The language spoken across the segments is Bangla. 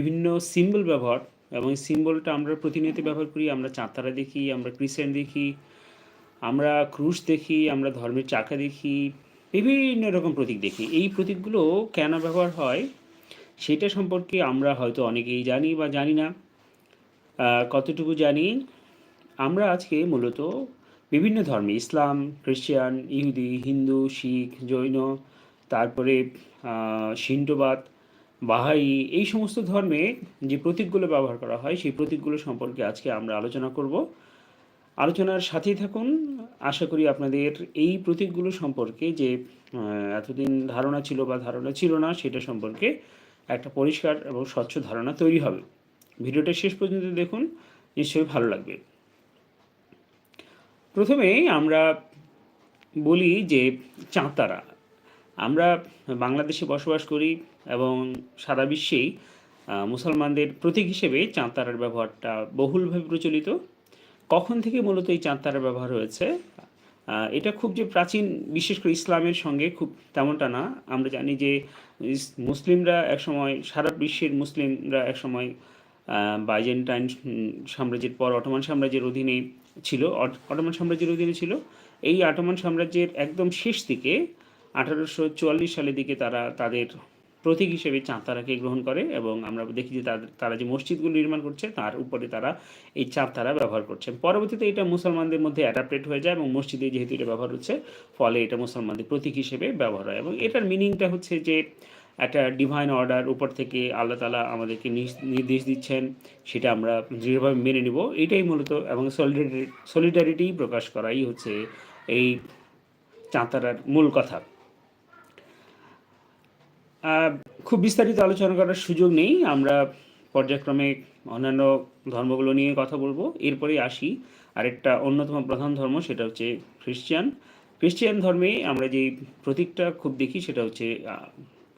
বিভিন্ন সিম্বল ব্যবহার এবং সিম্বলটা আমরা প্রতিনিয়ত ব্যবহার করি, আমরা চাঁতারা দেখি, আমরা ক্রিসেন্ট দেখি, আমরা ক্রুশ দেখি, আমরা ধর্মের চাকা দেখি, বিভিন্ন রকম প্রতীক দেখি। এই প্রতীকগুলো কেন ব্যবহার হয়? সেটা সম্পর্কে আমরা হয়তো অনেকেই জানি বা জানি না। কতটুকু জানি? আমরা আজকে মূলত বিভিন্ন ধর্মে, ইসলাম, খ্রিস্টান, ইহুদি, হিন্দু, শিখ, জৈন, তারপরে সিন্টোবাদ বাহাই, এই সমস্ত ধর্মে যে প্রতীকগুলো ব্যবহার করা হয়, সেই প্রতীকগুলো সম্পর্কে আজকে আমরা আলোচনা করব। আলোচনার সাথেই থাকুন। আশা করি আপনাদের এই প্রতীকগুলো সম্পর্কে যে এতদিন ধারণা ছিল বা ধারণা ছিল না, সেটা সম্পর্কে একটা পরিষ্কার এবং স্বচ্ছ ধারণা তৈরি হবে। ভিডিওটা শেষ পর্যন্ত দেখুন, নিশ্চয়ই ভালো লাগবে। প্রথমে আমরা বলি যে চাঁতারা আমরা বাংলাদেশে বসবাস করি এবং সারা বিশ্বেই মুসলমানদের প্রতীক হিসেবে চাঁতারার ব্যবহারটা বহুলভাবে প্রচলিত। কখন থেকে মূলত এই চাঁতারার ব্যবহার হয়েছে? এটা খুব যে প্রাচীন, বিশেষ করে ইসলামের সঙ্গে খুব তেমনটা না। আমরা জানি যে মুসলিমরা একসময়, সারা বিশ্বের মুসলিমরা একসময় বাইজেন্টাইন সাম্রাজ্যের পর অটোমান সাম্রাজ্যের অধীনে ছিল, অট- অটোমান সাম্রাজ্যের অধীনে ছিল। এই অটোমান সাম্রাজ্যের একদম শেষ দিকে আঠারোশো চুয়াল্লিশ সালের দিকে তারা তাদের প্রতীক হিসেবে চাঁদতারাকে গ্রহণ করে এবং আমরা দেখি যে তাদের, তারা যে মসজিদগুলো নির্মাণ করছে, তার উপরে তারা এই চাঁদতারা ব্যবহার করছে। পরবর্তীতে এটা মুসলমানদের মধ্যে অ্যাডাপ্টেড হয়ে যায় এবং মসজিদে যেহেতু এটা ব্যবহার হচ্ছে, ফলে এটা মুসলমানদের প্রতীক হিসেবে ব্যবহার হয় এবং এটার মিনিংটা হচ্ছে যে একটা ডিভাইন অর্ডার উপর থেকে আল্লাহ তালা আমাদেরকে নির্দেশ দিচ্ছেন, সেটা আমরা দৃঢ়ভাবে মেনে নিব। এটাই মূলত এবং সলিডারিটি সলিডারিটি প্রকাশ করাই হচ্ছে এই চাঁতারার মূল কথা। খুব বিস্তারিত আলোচনা করার সুযোগ নেই। আমরা পর্যায়ক্রমে অন্যান্য ধর্মগুলো নিয়ে কথা বলব। এরপরে আসি। আরেকটা অন্যতম প্রধান ধর্ম সেটা হচ্ছে খ্রিস্টান। খ্রিস্টান ধর্মে আমরা যে প্রতীকটা খুব দেখি সেটা হচ্ছে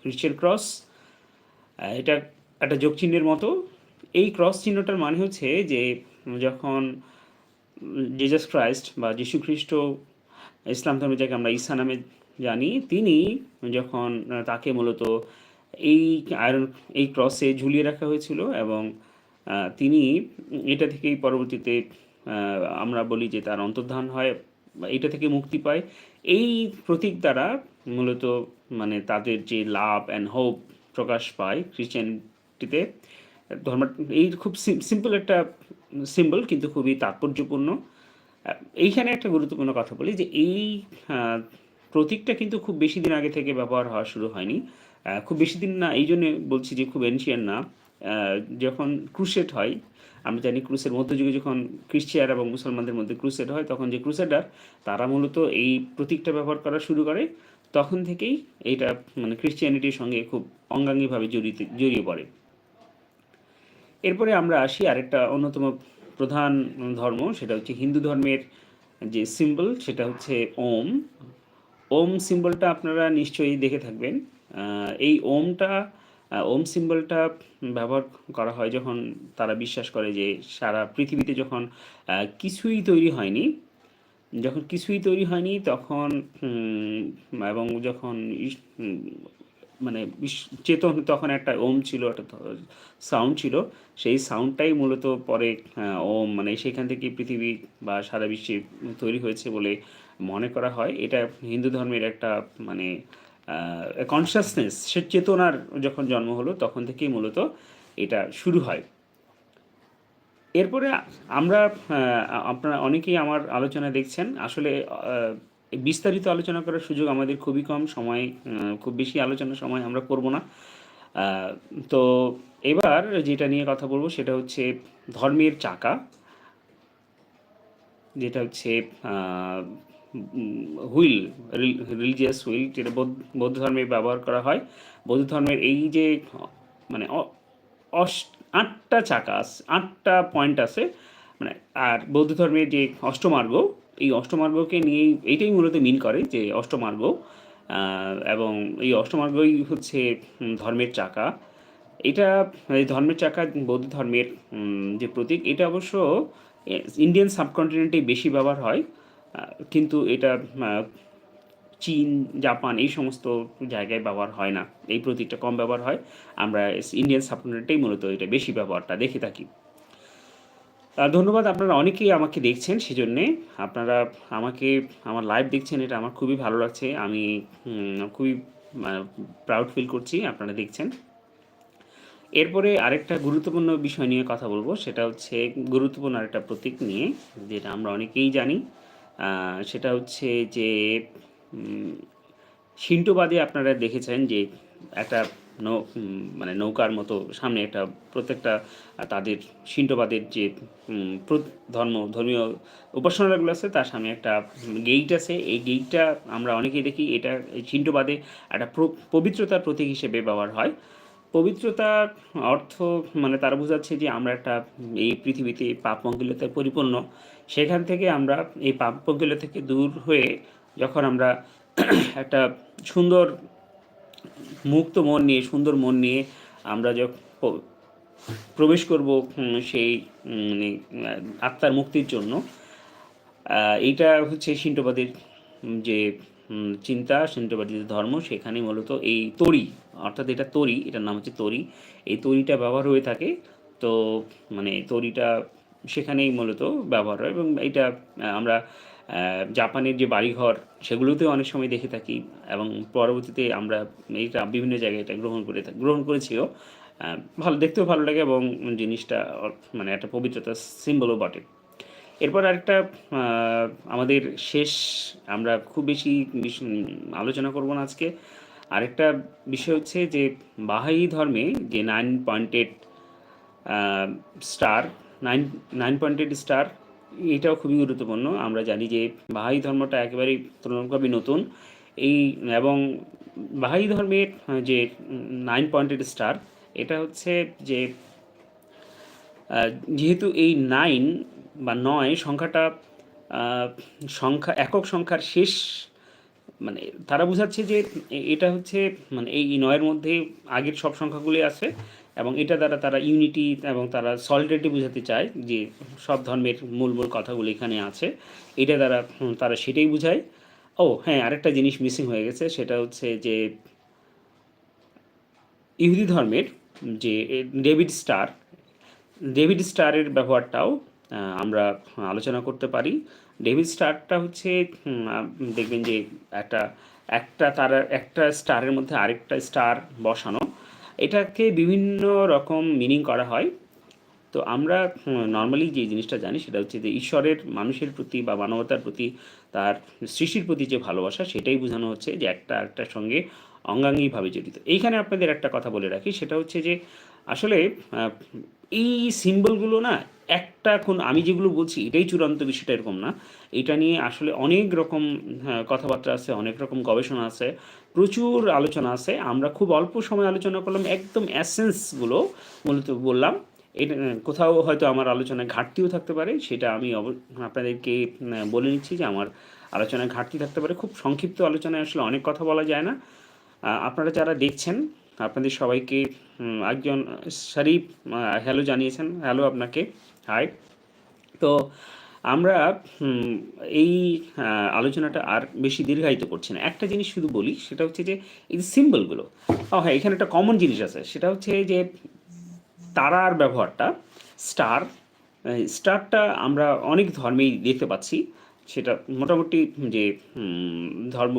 খ্রিস্টান ক্রস। এটা একটা যোগ চিহ্নের মতো। এই ক্রস চিহ্নটার মানে হচ্ছে যে যখন জিজাস ক্রাইস্ট বা যীশু খ্রিস্ট ইসলাম ধর্মে যাকে আমরা ঈসা নামে জানি, তিনি যখন তাকে মূলত এই আয়রন এই ক্রসে ঝুলিয়ে রাখা হয়েছিল এবং তিনি এটা থেকেই পরবর্তীতে আমরা বলি যে তার অন্তর্ধান হয় এটা থেকে মুক্তি পায়। এই প্রতীক দ্বারা মূলত মানে তাদের যে লাভ অ্যান্ড হোপ প্রকাশ পায় খ্রিশ্চানিটিতে ধর্ম, এই খুব সিম্পল একটা সিম্বল কিন্তু খুবই তাৎপর্যপূর্ণ। এইখানে একটা গুরুত্বপূর্ণ কথা বলি যে এই প্রতীকটা কিন্তু খুব বেশি দিন আগে থেকে ব্যবহার হওয়া শুরু হয়নি। খুব বেশি দিন না, এই জন্য বলছি যে খুব এনশিয়ান না। যখন ক্রুসেট হয়, আমরা জানি ক্রুসের মধ্যযুগে যখন খ্রিস্টিয়ান এবং মুসলমানদের মধ্যে ক্রুসেড হয়, তখন যে ক্রুসেডার তারা মূলত এই প্রতীকটা ব্যবহার করা শুরু করে। তখন থেকেই এটা মানে খ্রিস্টিয়ানিটির সঙ্গে খুব অঙ্গাঙ্গিভাবে জড়িত, জড়িয়ে পড়ে। এরপরে আমরা আসি আরেকটা অন্যতম প্রধান ধর্ম, সেটা হচ্ছে হিন্দু ধর্মের যে সিম্বল সেটা হচ্ছে ওম। ওম সিম্বলটা আপনারা নিশ্চয়ই দেখে থাকবেন। এই ওমটা ওম সিম্বলটা ব্যবহার করা হয় যখন তারা বিশ্বাস করে যে সারা পৃথিবীতে যখন কিছুই তৈরি হয়নি, যখন কিছুই তৈরি হয়নি তখন এবং যখন মানে চেতন তখন একটা ওম ছিল, একটা সাউন্ড ছিল, সেই সাউন্ডটাই মূলত পরে ওম মানে সেখান থেকে পৃথিবী বা সারা বিশ্বে তৈরি হয়েছে বলে মনে করা হয়, এটা হিন্দু ধর্মের একটা মানে কনসাসনেস সে চেতনার যখন জন্ম হলো, তখন থেকেই মূলত এটা শুরু হয়। এরপরে আমরা আপনারা অনেকেই আমার আলোচনা দেখছেন। আসলে বিস্তারিত আলোচনা করার সুযোগ আমাদের খুবই কম, সময় খুব বেশি আলোচনার সময় আমরা করব না। তো এবার যেটা নিয়ে কথা বলব, সেটা হচ্ছে ধর্মের চাকা। যেটা হচ্ছে হুইল রিলিজিয়াস হুইল, যেটা বৌদ্ধ ধর্মে ব্যবহার করা হয়। বৌদ্ধ ধর্মের এই যে মানে আটটা চাকা আটটা পয়েন্ট আছে মানে আর বৌদ্ধ ধর্মের যে অষ্টমার্গ, এই অষ্টমার্গকে নিয়েই এইটাই মূলত মিন করে যে অষ্টমার্গ এবং এই অষ্টমার্গই হচ্ছে ধর্মের চাকা। এটা, এই ধর্মের চাকা বৌদ্ধ ধর্মের যে প্রতীক, এটা অবশ্য ইন্ডিয়ান সাবকন্টিনেন্টে বেশি ব্যবহার হয়। কিন্তু এটা চীন, জাপান এই সমস্ত জায়গায় ব্যবহার হয় না। এই প্রতীকটা কম ব্যবহার হয়। আমরা ইন্ডিয়ান সাবকন্টিনেন্টেই মূলত এটা বেশি ব্যবহারটা দেখে থাকি। ধন্যবাদ, আপনারা অনেকেই আমাকে দেখছেন সেজন্যে। আপনারা আমাকে, আমার লাইভ দেখছেন, এটা আমার খুবই ভালো লাগছে। আমি খুবই প্রাউড ফিল করছি, আপনারা দেখছেন। এরপরে আরেকটা গুরুত্বপূর্ণ বিষয় নিয়ে কথা বলব, সেটা হচ্ছে গুরুত্বপূর্ণ আরেকটা প্রতীক নিয়ে, যেটা আমরা অনেকেই জানি। সেটা হচ্ছে যে সিন্টোবাদে আপনারা দেখেছেন যে একটা নৌ মানে নৌকার মতো সামনে একটা প্রত্যেকটা তাদের সিন্টোবাদের যে ধর্ম, ধর্মীয় উপাসনাগুলো আছে, তার সামনে একটা গেইট আছে। এই গেইটটা আমরা অনেকেই দেখি, এটা সিন্টোবাদে একটা পবিত্রতার প্রতীক হিসেবে ব্যবহার হয়। পবিত্রতার অর্থ মানে তারা বোঝাচ্ছে যে আমরা একটা, এই পৃথিবীতে পাপ মঙ্গলতায় পরিপূর্ণ। সেখান থেকে আমরা এই পাপ মঙ্গলতা থেকে দূর হয়ে যখন আমরা একটা সুন্দর মুক্ত মন নিয়ে, সুন্দর মন নিয়ে আমরা যখন প্রবেশ করব সেই মানে আত্মার মুক্তির জন্য এইটা হচ্ছে সিন্টোবাদের যে চিন্তা সিন্টোবাদের যে ধর্ম সেখানে মূলত এই তরি, অর্থাৎ এটা তরি, এটার নাম হচ্ছে তরি, এই তরিটা ব্যবহার হয়ে থাকে। তো মানে তরিটা সেখানেই মূলত ব্যবহার হয় এবং এটা আমরা জাপানের যে বাড়িঘর সেগুলোতেও অনেক সময় দেখে থাকি এবং পরবর্তীতে আমরা এইটা বিভিন্ন জায়গায় এটা গ্রহণ করে থাকি, গ্রহণ করেছিও। ভালো, দেখতেও ভালো লাগে এবং জিনিসটা মানে একটা পবিত্রতার সিম্বলও বটে। এরপর আরেকটা আমাদের শেষ, আমরা খুব বেশি আলোচনা করব না আজকে। আরেকটা বিষয় হচ্ছে যে বাহাই ধর্মে যে nine pointed star nine nine pointed star এটাও খুবই গুরুত্বপূর্ণ। আমরা জানি যে বাহাই ধর্মটা একেবারেই তুলনামূলকভাবে নতুন। এই এবং বাহাই ধর্মের যে নাইন পয়েন্টেড স্টার, এটা হচ্ছে যে যেহেতু এই নাইন বা নয় সংখ্যাটা সংখ্যা, একক সংখ্যার শেষ মানে তারা বোঝাচ্ছে যে এটা হচ্ছে মানে এই নয়ের মধ্যে আগের সব সংখ্যাগুলি আছে। এবং এটা দ্বারা তারা ইউনিটি এবং তারা সলিডারিটি বোঝাতে চায় যে সব ধর্মের মূল মূল কথাগুলো এখানে আছে। এটা দ্বারা তারা সেটাই বোঝায়। ও হ্যাঁ আরেকটা জিনিস মিসিং হয়ে গেছে, সেটা হচ্ছে যে ইহুদি ধর্মের যে ডেভিড স্টার ডেভিড স্টারের ব্যবহারটাও আমরা আলোচনা করতে পারি। ডেভিড স্টারটা হচ্ছে দেখবেন যে একটা একটা তার, একটা স্টারের মধ্যে আরেকটা স্টার বসানো। এটাকে বিভিন্ন রকম মিনিং করা হয়। তো আমরা নর্মালি যে জিনিসটা জানি সেটা হচ্ছে যে ঈশ্বরের, মানুষের প্রতি বা মানবতার প্রতি তার সৃষ্টির প্রতি যে ভালোবাসা, সেটাই বোঝানো হচ্ছে যে একটা একটার সঙ্গে অঙ্গাঙ্গিভাবে জড়িত। এইখানে আপনাদের একটা কথা বলে রাখি, সেটা হচ্ছে যে আসলে এই সিম্বলগুলো না একটা কোন আমি যেগুলো বলছি এটাই চূড়ান্ত বিষয়টা এরকম না। এটা নিয়ে আসলে অনেক রকম হ্যাঁ, কথাবার্তা আছে অনেক রকম গবেষণা আছে প্রচুর আলোচনা আছে। আমরা খুব অল্প সময় আলোচনা করলাম একদম অ্যাসেন্সগুলো মূলত বললাম। এটা কোথাও হয়তো আমার আলোচনায় ঘাটতিও থাকতে পারে সেটা আমি আপনাদেরকে বলে নিচ্ছি যে আমার আলোচনায় ঘাটতি থাকতে পারে। খুব সংক্ষিপ্ত আলোচনায় আসলে অনেক কথা বলা যায় না। আপনারা যারা দেখছেন আপনাদের সবাইকে একজন, শরীফ হ্যালো জানিয়েছেন। হ্যালো আপনাকে। হাই তো আমরা এই আলোচনাটা আর বেশি দীর্ঘায়িত করছি না। একটা জিনিস শুধু বলি, সেটা হচ্ছে যে, এই যে সিম্বলগুলো ও হ্যাঁ এখানে একটা কমন জিনিস আছে। সেটা হচ্ছে যে, তারার ব্যবহারটা স্টার স্টারটা আমরা অনেক ধর্মেই দেখতে পাচ্ছি। সেটা মোটামুটি যে ধর্ম,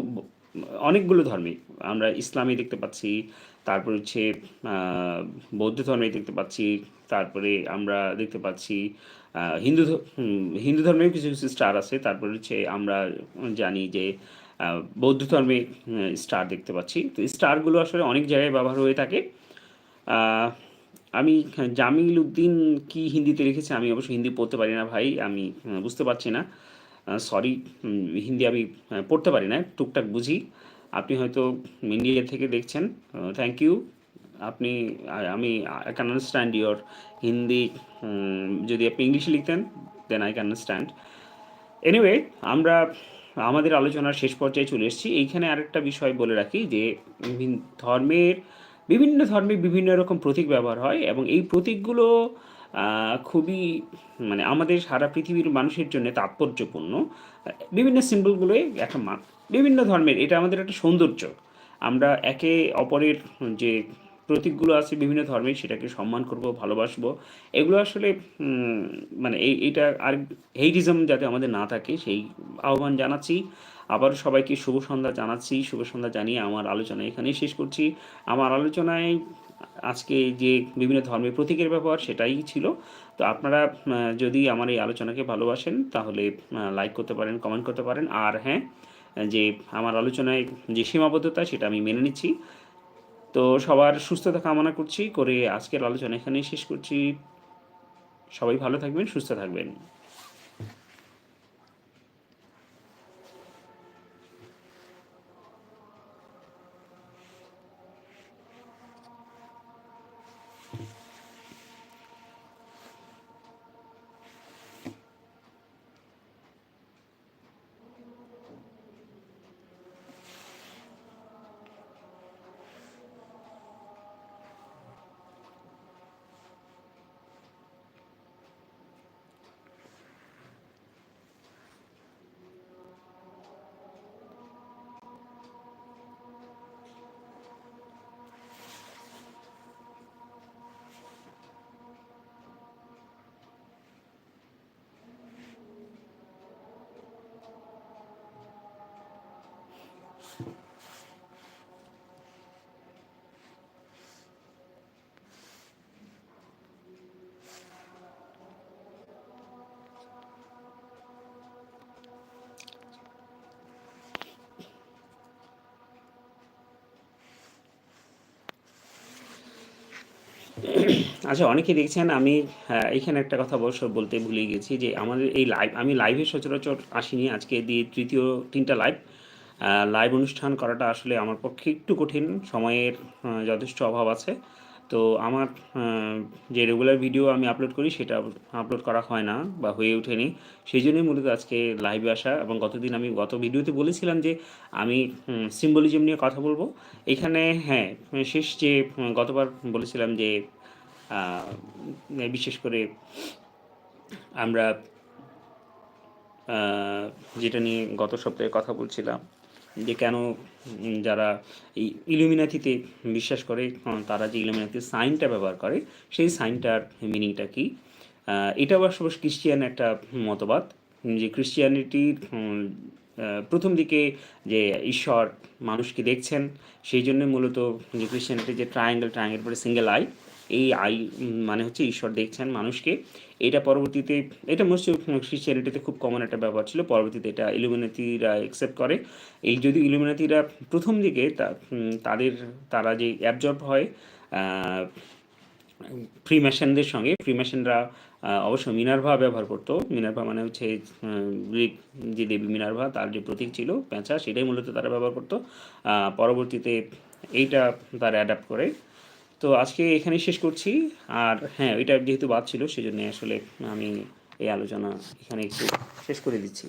অনেকগুলো ধর্মে আমরা ইসলামে দেখতে পাচ্ছি। তারপর হচ্ছে বৌদ্ধ ধর্মে দেখতে পাচ্ছি, তারপরে আমরা দেখতে পাচ্ছি হিন্দু হিন্দু ধর্মেও কিছু কিছু স্টার আছে, তারপর হচ্ছে আমরা জানি যে বৌদ্ধ ধর্মে স্টার দেখতে পাচ্ছি। তো স্টারগুলো আসলে অনেক জায়গায় ব্যবহার হয়ে থাকে। আমি জামিল উদ্দিন কি হিন্দিতে লিখেছে আমি অবশ্য হিন্দি পড়তে পারি না ভাই, আমি বুঝতে পারছি না। সরি হিন্দি আমি পড়তে পারি না, টুকটাক বুঝি। আপনি হয়তো ইন্ডিয়া থেকে দেখছেন থ্যাংক ইউ আপনি আমি I can understand your Hindi যদি আপনি ইংলিশে লিখতেন then I can understand anyway আমরা, আমাদের আলোচনার শেষ পর্যায়ে চলে এসেছি। এইখানে আরেকটা বিষয় বলে রাখি যে ধর্মের, বিভিন্ন ধর্মে বিভিন্ন রকম প্রতীক ব্যবহার হয় এবং এই প্রতীকগুলো খুবই মানে আমাদের সারা পৃথিবীর মানুষের জন্য তাৎপর্যপূর্ণ। বিভিন্ন সিম্বলগুলোই একটা বিভিন্ন ধর্মের, এটা আমাদের একটা সৌন্দর্য। আমরা একে অপরের যে প্রতীকগুলো আছে বিভিন্ন ধর্মের, সেটাকে সম্মান করব, ভালোবাসবো। এগুলো আসলে মানে এই, এইটা আর হেইটিজম যাতে আমাদের না থাকে, সেই আহ্বান জানাচ্ছি। আবারও সবাইকে শুভ সন্ধ্যা জানাচ্ছি, শুভ সন্ধ্যা জানিয়ে আমার আলোচনা এখানেই শেষ করছি। আমার আলোচনায় আজকে যে বিভিন্ন ধর্মের প্রতীকের ব্যবহার, সেটাই ছিল। তো আপনারা যদি আমার এই আলোচনাকে ভালোবাসেন, তাহলে লাইক করতে পারেন কমেন্ট করতে পারেন। আর হ্যাঁ যে আমার আলোচনায় যে সীমাবদ্ধতা সেটা আমি মেনে নিচ্ছি। তো সবার সুস্থতা কামনা করছি, করে আজকের আলোচনা এখানেই শেষ করছি। সবাই ভালো থাকবেন, সুস্থ থাকবেন। আচ্ছা অনেকে দেখছেন আমি হ্যাঁ, এখানে একটা কথা অবশ্য বলতে ভুলে গেছি যে আমাদের এই লাইভ আমি লাইভে সচরাচর আসিনি। আজকে দিয়ে তৃতীয় তিনটা লাইভ লাইভ অনুষ্ঠান করাটা আসলে আমার পক্ষে একটু কঠিন। সময়ের যথেষ্ট অভাব আছে। তো আমার যে রেগুলার ভিডিও আমি আপলোড করি সেটা আপলোড করা হয় না বা হয়ে ওঠেনি। সেই জন্যই মূলত আজকে লাইভে আসা এবং গতদিন আমি, গত ভিডিওতে বলেছিলাম যে আমি সিম্বলিজম নিয়ে কথা বলব। এখানে হ্যাঁ শেষ যে, গতবার বলেছিলাম যে বিশেষ করে আমরা যেটা নিয়ে গত সপ্তাহে কথা বলছিলাম যে কেন যারা এই ইলুমিনাথিতে বিশ্বাস করে তারা যে ইলুমিনাথির সাইনটা ব্যবহার করে সেই সাইনটার মিনিংটা কী? আহ, এটা অবশ্য খ্রিস্টিয়ান একটা মতবাদ যে ক্রিশ্চিয়ানিটির প্রথম দিকে যে ঈশ্বর মানুষকে দেখছেন সেই জন্য মূলত যে ক্রিশ্চিয়ানিটির যে ট্রায়াঙ্গেল ট্রায়াঙ্গেল পরে সিঙ্গেল আই এই আই মানে হচ্ছে ঈশ্বর দেখছেন মানুষকে। এটা পরবর্তীতে, এটা মোস্ট ক্রিশ্চিয়ানিটিতে খুব কমন একটা ব্যাপার ছিল। পরবর্তীতে এটা ইলুমিনাতিরা অ্যাকসেপ্ট করে। এই যদি ইলুমিনাতিরা প্রথম দিকে তাদের, তারা যে অ্যাবজর্ব হয় ফ্রিম্যাশনদের সঙ্গে ফ্রিম্যাশনরা অবশ্য মিনার্ভা ব্যবহার করতো। মিনার্ভা মানে হচ্ছে গ্রিক যে দেবী মিনার্ভা তার যে প্রতীক ছিল পেঁচা সেটাই মূলত তারা ব্যবহার করতো। পরবর্তীতে এইটা তারা অ্যাডাপ্ট করে। তো আজকে এখানেই শেষ করছি। আর হ্যাঁ ওইটা যেহেতু বাদ ছিল, সেজন্য আসলে আমি এই আলোচনা এখানে একটু শেষ করে দিচ্ছি।